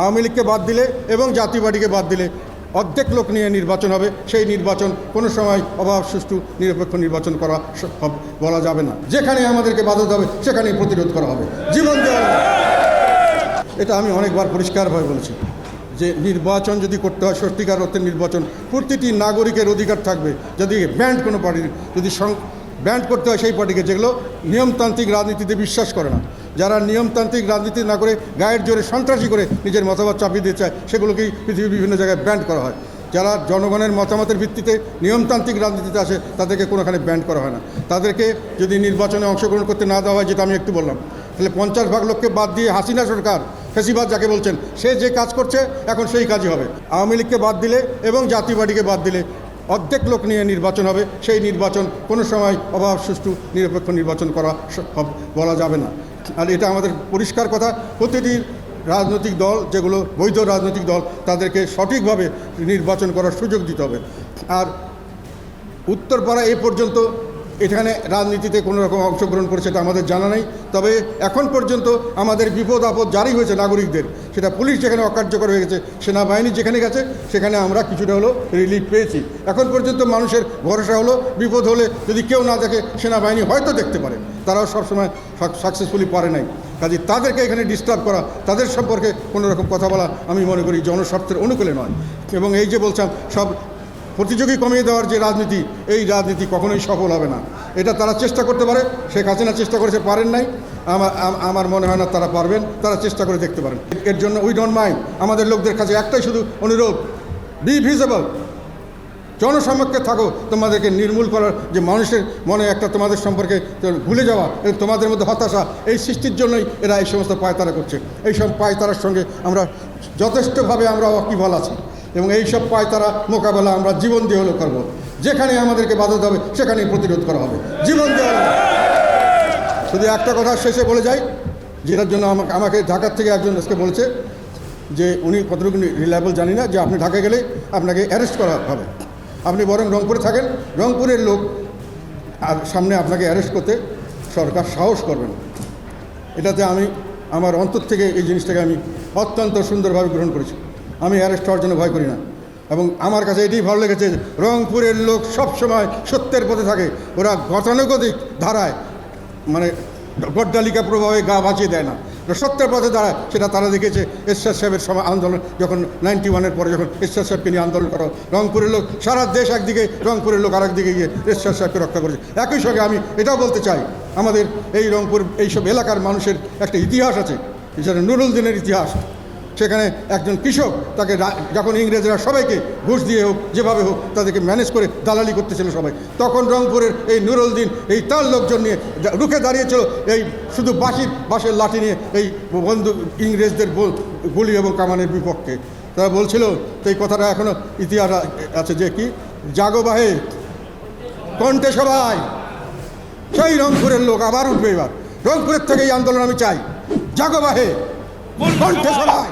আওয়ামী লীগকে বাদ দিলে এবং জাতীয় পার্টিকে বাদ দিলে অর্ধেক লোক নিয়ে নির্বাচন হবে, সেই নির্বাচন কোনো সময় অভাব, সুষ্ঠু, নিরপেক্ষ নির্বাচন করা বলা যাবে না। যেখানে আমাদেরকে বাধা হবে সেখানেই প্রতিরোধ করা হবে। জীবন এটা আমি অনেকবার পরিষ্কারভাবে বলেছি। যে নির্বাচন যদি করতে হয়, সত্যিকার অর্থে নির্বাচন, প্রতিটি নাগরিকের অধিকার থাকবে। যদি ব্যান্ড কোনো পার্টির, যদি ব্যান্ড করতে হয়, সেই পার্টিকে যেগুলো নিয়মতান্ত্রিক রাজনীতিতে বিশ্বাস করে না যারা নিয়মতান্ত্রিক রাজনীতি না করে গায়ের জোরে সন্ত্রাসী করে নিজের মতামত চাপিয়ে দিতে চায়, সেগুলোকেই পৃথিবীর বিভিন্ন জায়গায় ব্যান্ড করা হয়। যারা জনগণের মতামতের ভিত্তিতে নিয়মতান্ত্রিক রাজনীতিতে আসে, তাদেরকে কোনোখানে ব্যান্ড করা হয় না। তাদেরকে যদি নির্বাচনে অংশগ্রহণ করতে না দেওয়া হয়, যেটা আমি একটু বললাম, তাহলে পঞ্চাশ ভাগ লোককে বাদ দিয়ে হাসিনা সরকার, ফেসিবাদ যাকে বলছেন, সে যে কাজ করছে, এখন সেই কাজই হবে। আওয়ামী লীগকে বাদ দিলে এবং জাতীয় পার্টিকে বাদ দিলে অর্ধেক লোক নিয়ে নির্বাচন হবে, সেই নির্বাচন কোনো সময় অভাব সুষ্ঠু নিরপেক্ষ নির্বাচন করা বলা যাবে না। আর এটা আমাদের পরিষ্কার কথা। প্রতিটি রাজনৈতিক দল, যেগুলো বৈধ রাজনৈতিক দল, তাদেরকে সঠিকভাবে নির্বাচন করার সুযোগ দিতে হবে। আর উত্তরপাড়া এ পর্যন্ত এখানে রাজনীতিতে কোনো রকম অংশগ্রহণ করেছে এটা আমাদের জানা নেই। তবে এখন পর্যন্ত আমাদের বিপদ আপদ জারি হয়েছে নাগরিকদের, সেটা পুলিশ যেখানে অকার্যকর হয়ে গেছে, সেনাবাহিনী যেখানে গেছে, সেখানে আমরা কিছুটা হলো রিলিফ পেয়েছি। এখন পর্যন্ত মানুষের ভরসা হলো বিপদ হলে যদি কেউ না দেখে, সেনাবাহিনী হয়তো দেখতে পারে। তারাও সবসময় সাকসেসফুলি পারে নাই। কাজে তাদেরকে এখানে ডিস্টার্ব করা, তাদের সম্পর্কে কোনো রকম কথা বলা আমি মনে করি জনস্বার্থের অনুকূলে নয়। এবং এই যে বলছিলাম, সব প্রতিযোগী কমিয়ে দেওয়ার যে রাজনীতি, এই রাজনীতি কখনোই সফল হবে না। এটা তারা চেষ্টা করতে পারে, শেখ হাসিনা চেষ্টা করেছে, পারেন নাই। আমার আমার মনে হয় না তারা পারবেন, তারা চেষ্টা করে দেখতে পারেন। এর জন্য উই ডোন্ট মাইন্ড আমাদের লোকদের কাছে একটাই শুধু অনুরোধ বি ভিজিবল জনসমক্ষে থাকো, তোমাদেরকে নির্মূল করার যে মানুষের মনে একটা তোমাদের সম্পর্কে ভুলে যাওয়া, এবং তোমাদের মধ্যে হতাশা, এই সৃষ্টির জন্যই এরা এই সমস্ত পায়তারা করছে। এই সব পায়তারার সঙ্গে আমরা যথেষ্টভাবে আমরা অকিবল আছি। এবং এই সব পায়তারা মোকাবেলা আমরা জীবন দিয়ে হলেও করব। যেখানে আমাদেরকে বাধা হবে সেখানেই প্রতিরোধ করা হবে। জীবন দেওয়া শুধু একটা কথা শেষে বলে যাই, যেটার জন্য আমাকে আমাকে ঢাকার থেকে একজন আজকে বলেছে যে উনি কতটুকু রিলায়েবল জানি না, যে আপনি ঢাকা গেলে আপনাকে অ্যারেস্ট করা হবে। আপনি বরং রংপুরে থাকেন। রংপুরের লোক আর সামনে আপনাকে অ্যারেস্ট করতে সরকার সাহস করবেন। এটাতে আমি আমার অন্তর থেকে এই জিনিসটাকে আমি অত্যন্ত সুন্দরভাবে গ্রহণ করেছি। আমি অ্যারেস্ট হওয়ার জন্য ভয় করি না। এবং আমার কাছে এটাই ভালো লেগেছে, রংপুরের লোক সব সময় সত্যের পথে থাকে। ওরা গতানুগতিক ধারায় মানে গড্ডালিকা প্রভাবে গা বাঁচিয়ে দেয় না। সত্যের পথে দাঁড়ায়, সেটা তারা দেখেছে। এরশাদ সাহেবের সময় আন্দোলন, যখন নাইনটি ওয়ানের পরে যখন এরশাদ সাহেবকে নিয়ে আন্দোলন করা রংপুরের লোক, সারা দেশ একদিকে, রংপুরের লোক আরেক দিকে গিয়ে এরশাদ সাহেবকে রক্ষা করেছে। একই সঙ্গে আমি এটাও বলতে চাই, আমাদের এই রংপুর, এইসব এলাকার মানুষের একটা ইতিহাস আছে এছাড়া নুরুল দিনের ইতিহাস। সেখানে একজন কৃষক তাকে যখন ইংরেজরা সবাইকে ঘুষ দিয়ে হোক যেভাবে হোক তাদেরকে ম্যানেজ করে দালালি করতেছিল সবাই। তখন রংপুরের এই নুরুল দিন এই তার লোকজন নিয়ে রুখে দাঁড়িয়েছিল এই শুধু বাঁশির বাঁশের লাঠি নিয়ে এই বন্ধু ইংরেজদের গুলি এবং কামানের বিপক্ষে। তারা বলছিল তো এই কথাটা এখনও ইতিহাস আছে যে কি? জাগো বাহে কণ্ঠে সবাই সেই রংপুরের লোক আবার উঠবে এবার। রংপুরের থেকে এই আন্দোলন আমি চাই। জাগো বাহে কণ্ঠে সবাই